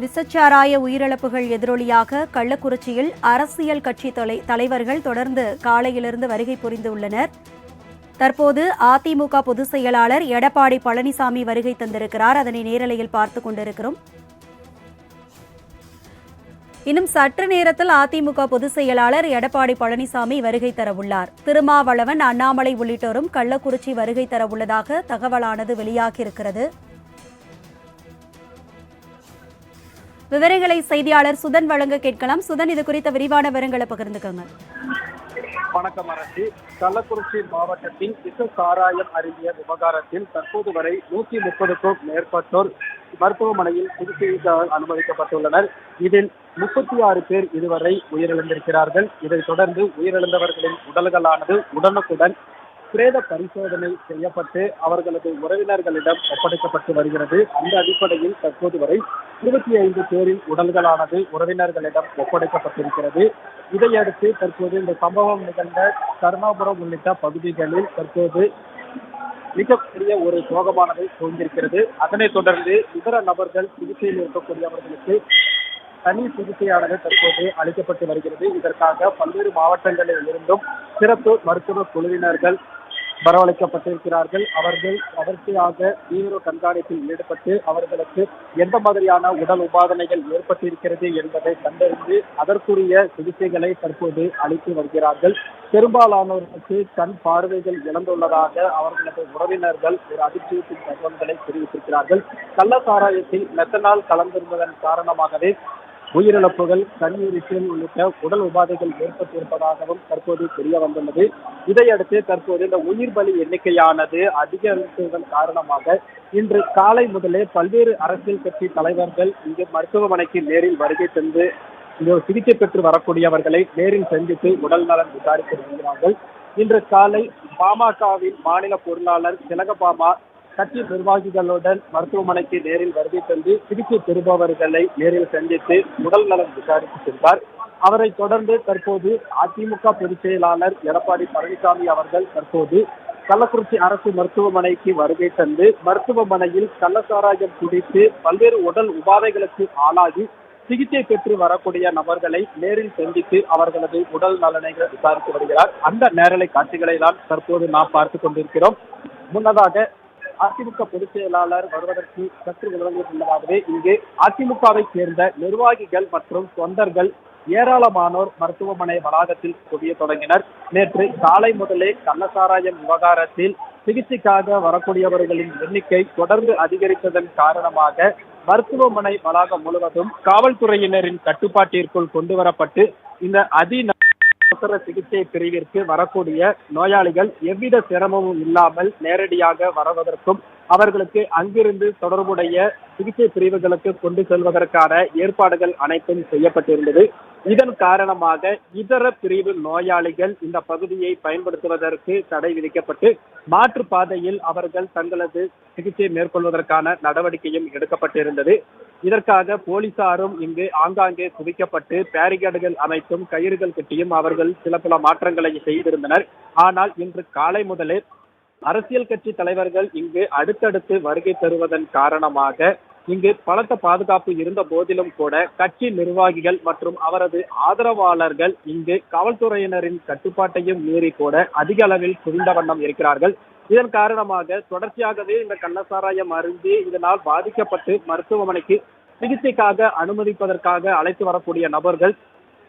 விசச்சாராய உயிரிழப்புகள் எதிரொலியாக கள்ளக்குறிச்சியில் அரசியல் கட்சி தொலை- தலைவர்கள் தொடர்ந்து காலையிலிருந்து வருகை புரிந்துள்ளனர். தற்போது அதிமுக பொதுச் செயலாளர் எடப்பாடி பழனிசாமி வருகை தந்திருக்கிறார். அதனை நேரலையில் பார்த்து கொண்டிருக்கிறோம். இன்னும் சற்று நேரத்தில் அதிமுக பொதுச் செயலாளர் எடப்பாடி பழனிசாமி வருகை தரவுள்ளார். திருமாவளவன் அண்ணாமலை உள்ளிட்டோரும் கள்ளக்குறிச்சி வருகை தரவுள்ளதாக தகவலானது வெளியாகியிருக்கிறது. விவரங்களை செய்தியாளர் சுதன் வழங்க கேட்கலாம். சுதன் இது குறித்த விரிவான விவரங்களை பகிர்ந்துக்கோங்க. வணக்கம் அரசு. கள்ளக்குறிச்சி மாவட்டத்தின் விச சாராயம் அருந்திய விவகாரத்தில் தற்போது வரை நூத்தி முப்பதுக்கும் மேற்பட்டோர் மருத்துவமனையில் சிகிச்சைக்காக அனுமதிக்கப்பட்டுள்ளனர். இதில் முப்பத்தி ஆறு பேர் இதுவரை உயிரிழந்திருக்கிறார்கள். இதைத் தொடர்ந்து உயிரிழந்தவர்களின் உடல்களானது உடனுக்குடன் பிரேத பரிசோதனை செய்யப்பட்டு அவர்களது உறவினர்களிடம் ஒப்படைக்கப்பட்டு வருகிறது. அந்த அடிப்படையில் தற்போது வரை இருபத்தி ஐந்து பேரின் உடல்களானது உறவினர்களிடம் ஒப்படைக்கப்பட்டிருக்கிறது. இதையடுத்து தற்போது இந்த சம்பவம் நிகழ்ந்த கருணாபுரம் உள்ளிட்ட பகுதிகளில் தற்போது மிகப்பெரிய ஒரு சோகமானது சூழ்ந்திருக்கிறது அதனைத் தொடர்ந்து இதர நபர்கள் சிகிச்சையில் இருக்கக்கூடியவர்களுக்கு தனி சிகிச்சையானது தற்போது அளிக்கப்பட்டு வருகிறது. இதற்காக பல்வேறு மாவட்டங்களில் இருந்தும் சிறப்பு மருத்துவ குழுவினர்கள் வரவழைக்கப்பட்டிருக்கிறார்கள். அவர்கள் தொடர்ச்சியாக தீவிர கண்காணிப்பில் ஈடுபட்டு அவர்களுக்கு எந்த மாதிரியான உடல் உபாதனைகள் ஏற்பட்டிருக்கிறது என்பதை கண்டறிந்து அதற்குரிய சிகிச்சைகளை தற்போது அளித்து வருகிறார்கள். பெரும்பாலானோருக்கு கண் பார்வைகள் இழந்துள்ளதாக அவர்களது உறவினர்கள் ஒரு அதிர்ச்சியத்தின் தகவல்களை தெரிவித்திருக்கிறார்கள். கள்ளசாராயத்தில் மெத்தனால் கலந்திருந்ததன் காரணமாகவே உயிரிழப்புகள் கண்ணீரிச்சல் உள்ளிட்ட உடல் உபாதைகள் ஏற்பட்டிருப்பதாகவும் தற்போது தெரிய வந்துள்ளது. இதையடுத்து தற்போது இந்த உயிர் பலி எண்ணிக்கையானது அதிகரித்ததன் காரணமாக இன்று காலை முதலே பல்வேறு அரசியல் கட்சி தலைவர்கள் இங்கு மருத்துவமனைக்கு நேரில் வருகை தந்து சிகிச்சை பெற்று வரக்கூடியவர்களை நேரில் சந்தித்து உடல் நலன் விசாரித்து வருகிறார்கள். இன்று காலை பாமகவின் மாநில பொருளாளர் திலகபாமா கட்சி நிர்வாகிகளுடன் மருத்துவமனைக்கு நேரில் வருகை தந்து சிகிச்சை பெறுபவர்களை நேரில் சந்தித்து உடல் நலம் விசாரித்து சென்றார். அவரை தொடர்ந்து தற்போது அதிமுக பொதுச் செயலாளர் எடப்பாடி பழனிசாமி அவர்கள் தற்போது கள்ளக்குறிச்சி அரசு மருத்துவமனைக்கு வருகை தந்து மருத்துவமனையில் கள்ளசாராயம் குடித்து பல்வேறு உடல் உபாதைகளுக்கு ஆளாகி சிகிச்சை பெற்று வரக்கூடிய நபர்களை நேரில் சந்தித்து அவர்களது உடல் நலனை விசாரித்து வருகிறார். அந்த நேரலை காட்சிகளை தான் தற்போது நாம் பார்த்து கொண்டிருக்கிறோம். முன்னதாக அதிமுக பொதுச் செயலாளர் வருவதற்கு சற்று விளங்கிக் இங்கு அதிமுகவை சேர்ந்த நிர்வாகிகள் மற்றும் தொண்டர்கள் ஏராளமானோர் மருத்துவமனை வளாகத்தில் குவிய தொடங்கினர். நேற்று காலை முதலே கள்ளசாராயம் விவகாரத்தில் சிகிச்சைக்காக வரக்கூடியவர்களின் எண்ணிக்கை தொடர்ந்து அதிகரித்ததன் காரணமாக மருத்துவமனை வளாகம் முழுவதும் காவல்துறையினரின் கட்டுப்பாட்டிற்குள் கொண்டு வரப்பட்டு இந்த அதி அவசர சிகிச்சை பிரிவிற்கு வரக்கூடிய நோயாளிகள் எவ்வித சிரமமும் இல்லாமல் நேரடியாக வருவதற்கும் அவர்களுக்கு அங்கிருந்து தொடர்புடைய சிகிச்சை பிரிவுகளுக்கு கொண்டு செல்வதற்கான ஏற்பாடுகள் அனைத்தும் செய்யப்பட்டிருந்தது. இதன் காரணமாக இதர பிரிவு நோயாளிகள் இந்த பகுதியை பயன்படுத்துவதற்கு தடை விதிக்கப்பட்டு மாற்று பாதையில் அவர்கள் தங்களது சிகிச்சை மேற்கொள்வதற்கான நடவடிக்கையும் எடுக்கப்பட்டிருந்தது. இதற்காக போலீசாரும் இங்கு ஆங்காங்கே குவிக்கப்பட்டு பேரிகேடுகள் அமைத்தும் கயிறுகள் கட்டியும் அவர்கள் சில பல மாற்றங்களை செய்திருந்தனர். ஆனால் இன்று காலை முதலே அரசியல் கட்சி தலைவர்கள் இங்கு அடுத்தடுத்து வருகை தருவதன் காரணமாக இங்கு பலத்த பாதுகாப்பு இருந்த போதிலும் கூட கட்சி நிர்வாகிகள் மற்றும் அவரது ஆதரவாளர்கள் இங்கு காவல்துறையினரின் கட்டுப்பாட்டையும் மீறி கூட அதிக அளவில் குவிந்த வண்ணம் இருக்கிறார்கள். இதன் காரணமாக தொடர்ச்சியாகவே இந்த கள்ளசாராயம் அருந்தி இதனால் பாதிக்கப்பட்டு மருத்துவமனைக்கு சிகிச்சைக்காக அனுமதிப்பதற்காக அழைத்து வரக்கூடிய நபர்கள்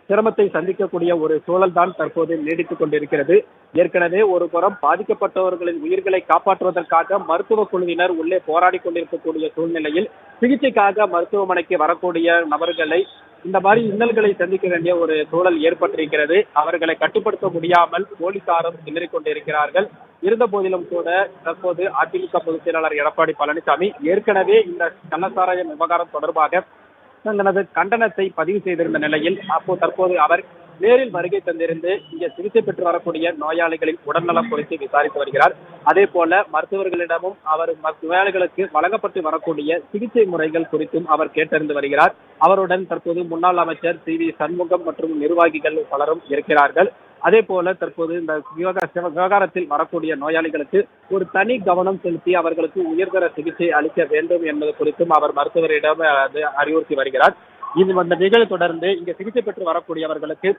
சிரமத்தை சந்திக்கக்கூடிய ஒரு சூழல் தான் தற்போது நீடித்துக் கொண்டிருக்கிறது. ஏற்கனவே ஒரு புறம் பாதிக்கப்பட்டவர்களின் உயிர்களை காப்பாற்றுவதற்காக மருத்துவ குழுவினர் உள்ளே போராடி கொண்டிருக்கக்கூடிய சூழ்நிலையில் சிகிச்சைக்காக மருத்துவமனைக்கு வரக்கூடிய நபர்களை இந்த மாதிரி இன்னல்களை சந்திக்க வேண்டிய ஒரு சூழல் ஏற்பட்டிருக்கிறது. அவர்களை கட்டுப்படுத்த முடியாமல் போலீசாரும் திணறிக் கொண்டிருக்கிறார்கள் இருந்த போதிலும் கூட தற்போது அதிமுக பொதுச் செயலாளர் எடப்பாடி பழனிசாமி ஏற்கனவே இந்த கள்ளசாராயம் விவகாரம் தொடர்பாக தனது கண்டனத்தை பதிவு செய்திருந்த நிலையில் அப்போ தற்போது அவர் நேரில் வருகை தந்திருந்து இங்கே சிகிச்சை பெற்று வரக்கூடிய நோயாளிகளின் உடல்நலம் குறித்து விசாரித்து வருகிறார். அதே போல மருத்துவர்களிடமும் அவர் நோயாளிகளுக்கு வழங்கப்பட்டு வரக்கூடிய சிகிச்சை முறைகள் குறித்தும் அவர் கேட்டறிந்து வருகிறார். அவருடன் தற்போது முன்னாள் அமைச்சர் சி. வி. சண்முகம் மற்றும் நிர்வாகிகள் பலரும் இருக்கிறார்கள். அதே போல தற்போது இந்த விவகார விவகாரத்தில் வரக்கூடிய நோயாளிகளுக்கு ஒரு தனி கவனம் செலுத்தி அவர்களுக்கு உயர்தர சிகிச்சை அளிக்க வேண்டும் என்பது குறித்தும் அவர் மருத்துவரிடம் அறிவுறுத்தி வருகிறார். இது அந்த நிகழ்வு தொடர்ந்து இங்க சிகிச்சை பெற்று வரக்கூடியவர்களுக்கு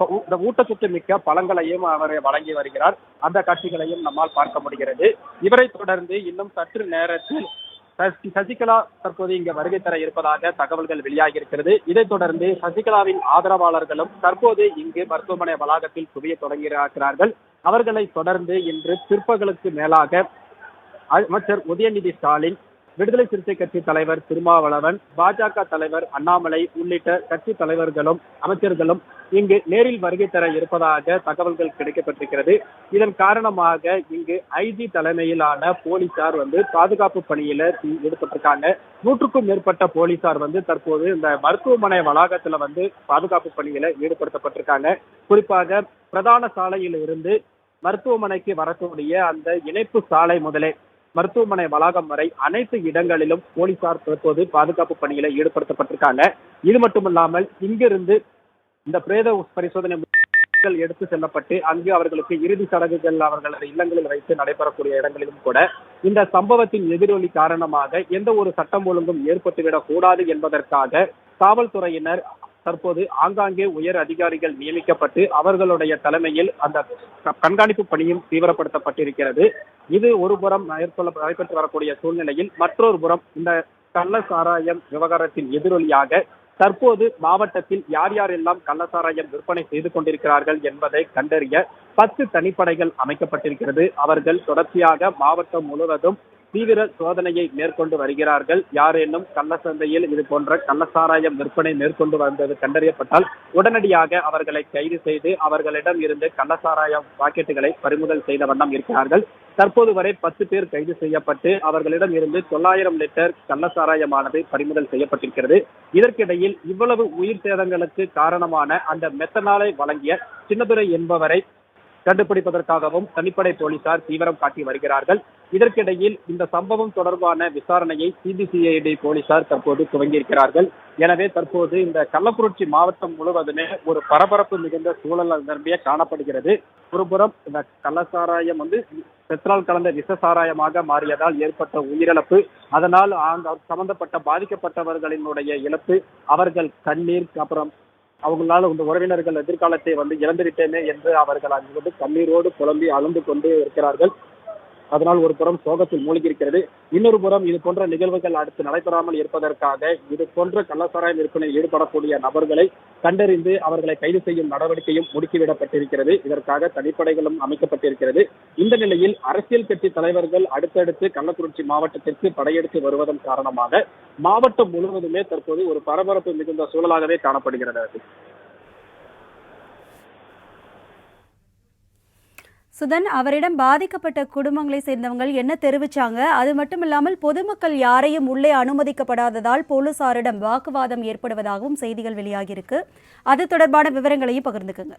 இந்த ஊட்டச்சத்து மிக்க பழங்களையும் அவர் வழங்கி வருகிறார். அந்த காட்சிகளையும் நம்மால் பார்க்க முடிகிறது. இவரை தொடர்ந்து இன்னும் சற்று நேரத்தில் சசிகலா தற்போது இங்க வருகை தர இருப்பதாக தகவல்கள் வெளியாகி இருக்கிறது இதைத் தொடர்ந்து சசிகலாவின் ஆதரவாளர்களும் தற்போது இங்கு மருத்துவமனை வளாகத்தில் குவிய தொடங்கியிருக்கிறார்கள். அவர்களை தொடர்ந்து இன்று பிற்பகலுக்கு மேலாக அமைச்சர் உதயநிதி ஸ்டாலின் விடுதலை சிறுத்தை கட்சி தலைவர் திருமாவளவன் பாஜக தலைவர் அண்ணாமலை உள்ளிட்ட கட்சி தலைவர்களும் அமைச்சர்களும் இங்கு நேரில் வருகை தர இருப்பதாக தகவல்கள் கிடைக்கப்பட்டிருக்கிறது. இதன் காரணமாக இங்கு ஐஜி தலைமையிலான போலீசார் வந்து பாதுகாப்பு பணியில ஈடுபட்டிருக்காங்க. நூற்றுக்கும் மேற்பட்ட போலீசார் வந்து தற்போது இந்த மருத்துவமனை வளாகத்துல வந்து பாதுகாப்பு பணியில ஈடுபடுத்தப்பட்டிருக்காங்க. குறிப்பாக பிரதான சாலையில் இருந்து மருத்துவமனைக்கு வரக்கூடிய அந்த இணைப்பு சாலை முதலே மருத்துவமனை வளாகம் வரை அனைத்து இடங்களிலும் போலீசார் தற்போது பாதுகாப்பு பணியில ஈடுபடுத்தப்பட்டிருக்காங்க. இது மட்டுமல்லாமல் இங்கிருந்து இந்த பிரேத பரிசோதனை எடுத்து செல்லப்பட்டு அங்கு அவர்களுக்கு இறுதி சடங்குகள் அவர்களது இல்லங்களில் வைத்து நடைபெறக்கூடிய இடங்களிலும் கூட இந்த சம்பவத்தின் எதிரொலி காரணமாக எந்த ஒரு சட்டம் ஒழுங்கும் ஏற்பட்டுவிடக் கூடாது என்பதற்காக காவல்துறையினர் தற்போது ஆங்காங்கே உயர் அதிகாரிகள் நியமிக்கப்பட்டு அவர்களுடைய தலைமையில் அந்த கண்காணிப்பு பணியும் தீவிரப்படுத்தப்பட்டிருக்கிறது. இது ஒரு புறம் மேற்கொள்ள நடைபெற்று வரக்கூடிய சூழ்நிலையில் மற்றொரு புறம் இந்த கள்ள சாராயம் விவகாரத்தின் எதிரொலியாக தற்போது மாவட்டத்தில் யார் யாரெல்லாம் கள்ளசாராயம் விற்பனை செய்து கொண்டிருக்கிறார்கள் என்பதை கண்டறிய பத்து தனிப்படைகள் அமைக்கப்பட்டிருக்கிறது. அவர்கள் தொடர்ச்சியாக மாவட்டம் முழுவதும் தீவிர சோதனையை மேற்கொண்டு வருகிறார்கள். யாரேனும் கள்ளசந்தையில் இது போன்ற கள்ளசாராயம் விற்பனை மேற்கொண்டு வந்தது கண்டறியப்பட்டால் உடனடியாக அவர்களை கைது செய்து அவர்களிடம் இருந்து கள்ளசாராயம் பாக்கெட்டுகளை பறிமுதல் செய்த வண்ணம் இருக்கிறார்கள். தற்போது வரை பத்து பேர் கைது செய்யப்பட்டு அவர்களிடம் இருந்து தொள்ளாயிரம் லிட்டர் கள்ளசாராயமானது பறிமுதல் செய்யப்பட்டிருக்கிறது. இதற்கிடையில் இவ்வளவு உயிர் சேதங்களுக்கு காரணமான அந்த மெத்தனாலை வழங்கிய சின்னதுரை என்பவரை கண்டுபிடிப்பதற்காகவும் தனிப்படை போலீசார் தீவிரம் காட்டி வருகிறார்கள். இதற்கிடையில் இந்த சம்பவம் தொடர்பான விசாரணையை சிபிசிஐடி போலீசார் தற்போது துவங்கியிருக்கிறார்கள். எனவே தற்போது இந்த கள்ளக்குறிச்சி மாவட்டம் முழுவதுமே ஒரு பரபரப்பு மிகுந்த சூழல் நிரம்பிய காணப்படுகிறது. ஒருபுறம் இந்த கள்ளசாராயம் வந்து பெட்ரோல் கலந்த விஷ சாராயமாக மாறியதால் ஏற்பட்ட உயிரிழப்பு அதனால் அந்த சம்பந்தப்பட்ட பாதிக்கப்பட்டவர்களினுடைய இழப்பு அவர்கள் கண்ணீர் அப்புறம் அவங்களால இந்த உறவினர்கள் எதிர்காலத்தை வந்து இழந்துவிட்டேனே என்று அவர்கள் அங்கு வந்து கண்ணீரோடு புலம்பி அழுந்து கொண்டு இருக்கிறார்கள். அதனால் ஒரு புறம் சோகத்தில் மூழ்கி இருக்கிறது இன்னொரு புறம் இது போன்ற நிகழ்வுகள் அடுத்து நடைபெறாமல் இருப்பதற்காக இது போன்ற கள்ளசாராயம் விற்பனையில் ஈடுபடக்கூடிய நபர்களை கண்டறிந்து அவர்களை கைது செய்யும் நடவடிக்கையும் முடுக்கிவிடப்பட்டிருக்கிறது. இதற்காக தனிப்படைகளும் அமைக்கப்பட்டிருக்கிறது. இந்த நிலையில் அரசியல் கட்சி தலைவர்கள் அடுத்தடுத்து கள்ளக்குறிச்சி மாவட்டத்திற்கு படையெடுத்து வருவதன் காரணமாக மாவட்டம் முழுவதுமே தற்போது ஒரு பரபரப்பு மிகுந்த சூழலாகவே காணப்படுகிறது. சுதன் அவரிடம் பாதிக்கப்பட்ட குடும்பங்களை சேர்ந்தவங்க என்ன தெரிவிச்சாங்க? அது மட்டும் இல்லாமல் பொதுமக்கள் யாரையும் உள்ளே அனுமதிக்கப்படாததால் போலீசாரிடம் வாக்குவாதம் ஏற்படுவதாகவும் செய்திகள் வெளியாகியிருக்கு. அது தொடர்பான விவரங்களையும் பகிர்ந்துக்குங்க.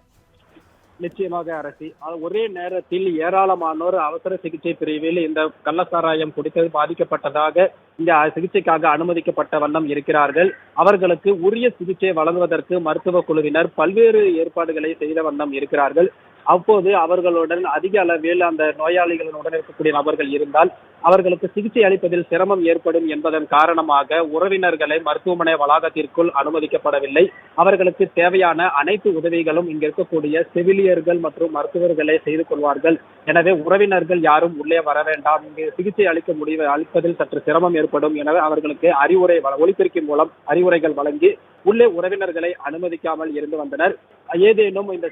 நிச்சயமாக அரசி ஒரே நேரத்தில் ஏராளமானோர் அவசர சிகிச்சை பிரிவில் இந்த கள்ளசாராயம் குடித்தது பாதிக்கப்பட்டதாக இந்த சிகிச்சைக்காக அனுமதிக்கப்பட்ட வண்ணம் இருக்கிறார்கள். அவர்களுக்கு உரிய சிகிச்சை வழங்குவதற்கு மருத்துவ குழுவினர் பல்வேறு ஏற்பாடுகளை செய்த வண்ணம் இருக்கிறார்கள். அப்போது அவர்களுடன் அதிக அளவில் அந்த நோயாளிகளுடன் இருக்கக்கூடிய நபர்கள் இருந்தால் அவர்களுக்கு சிகிச்சை அளிப்பதில் சிரமம் ஏற்படும் என்பதன் காரணமாக உறவினர்களை மருத்துவமனை வளாகத்திற்குள் அனுமதிக்கப்படவில்லை. அவர்களுக்கு தேவையான அனைத்து உதவிகளும் இங்க இருக்கக்கூடிய செவிலியர்கள் மற்றும் மருத்துவர்களே செய்து கொள்வார்கள். எனவே உறவினர்கள் யாரும் உள்ளே வர வேண்டாம். இங்கு சிகிச்சை அளிக்க முடிவு அளிப்பதில் சற்று சிரமம் ஏற்படும். எனவே அவர்களுக்கு அறிவுரை வ- மூலம் அறிவுரைகள் வழங்கி உள்ளே உறவினர்களை அனுமதிக்காமல் இருந்து வந்தனர். ஏதேனும் இந்த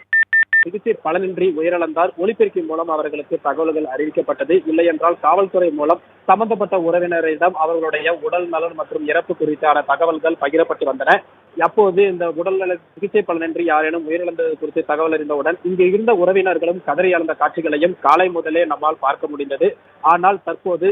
சிகிச்சை பலனின்றி உயிரிழந்தார். ஒலிபெருக்கி மூலம் அவர்களுக்கு தகவல்கள் அறிவிக்கப்பட்டது. இல்லை என்றால் காவல்துறை மூலம் சம்பந்தப்பட்ட உறவினரிடம் அவர்களுடைய உடல் நலன் மற்றும் இறப்பு குறித்தான தகவல்கள் பகிரப்பட்டு வந்தன. அப்போது இந்த உடல்நல சிகிச்சை பலனின்றி யாரேனும் உயிரிழந்தது குறித்து தகவல் அறிந்தவுடன் இங்கு இருந்த உறவினர்களும் கதறி எழுந்த காட்சிகளையும் காலை முதலே நம்மால் பார்க்க முடிந்தது. ஆனால் தற்போது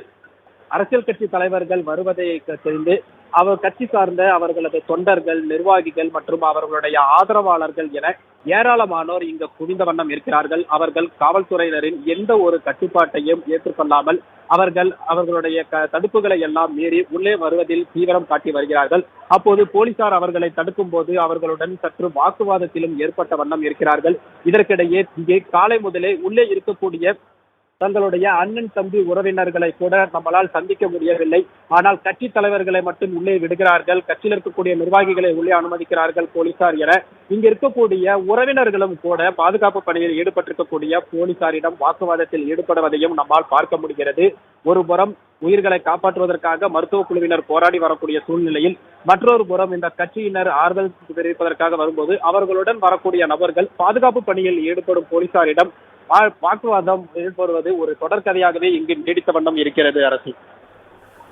அரசியல் கட்சி தலைவர்கள் வருவதை தெரிந்து அவர் கட்சி சார்ந்த அவர்களது தொண்டர்கள் நிர்வாகிகள் மற்றும் அவர்களுடைய ஆதரவாளர்கள் என ஏராளமானோர் இங்கு குவிந்த வண்ணம் இருக்கிறார்கள். அவர்கள் காவல்துறையினரின் எந்த ஒரு கட்டுப்பாட்டையும் ஏற்றுக்கொள்ளாமல் அவர்கள் அவர்களுடைய க- தடுப்புகளை எல்லாம் மீறி உள்ளே வருவதில் தீவிரம் காட்டி வருகிறார்கள். அப்போது போலீசார் அவர்களை தடுக்கும் போது அவர்களுடன் சற்று வாக்குவாதத்திலும் ஏற்பட்ட வண்ணம் இருக்கிறார்கள். இதற்கிடையே இங்கே காலை முதலே உள்ளே இருக்கக்கூடிய தங்களுடைய அண்ணன் தம்பி உறவினர்களை கூட நம்மளால் சந்திக்க முடியவில்லை. ஆனால் கட்சி தலைவர்களை மட்டும் உள்ளே விடுகிறார்கள். கட்சியில் இருக்கக்கூடிய நிர்வாகிகளை உள்ளே அனுமதிக்கிறார்கள் போலீசார் என. இங்க இருக்கக்கூடிய உறவினர்களும் கூட பாதுகாப்பு பணியில் ஈடுபட்டிருக்கக்கூடிய போலீசாரிடம் வாக்குவாதத்தில் ஈடுபடுவதையும் நம்மால் பார்க்க முடிகிறது. ஒருபுறம் உயிர்களை காப்பாற்றுவதற்காக மருத்துவ குழுவினர் போராடி வரக்கூடிய சூழ்நிலையில் மற்றொரு புறம் இந்த கட்சியினர் ஆறுதல் தெரிவிப்பதற்காக வரும்போது அவர்களுடன் வரக்கூடிய நபர்கள் பாதுகாப்பு பணியில் ஈடுபடும் போலீசாரிடம் வாக்குவாதம் ஈடுபடுவது ஒரு தொடர்கதையாகவே இங்கு நீடித்த வண்ணம் இருக்கிறது அரசு.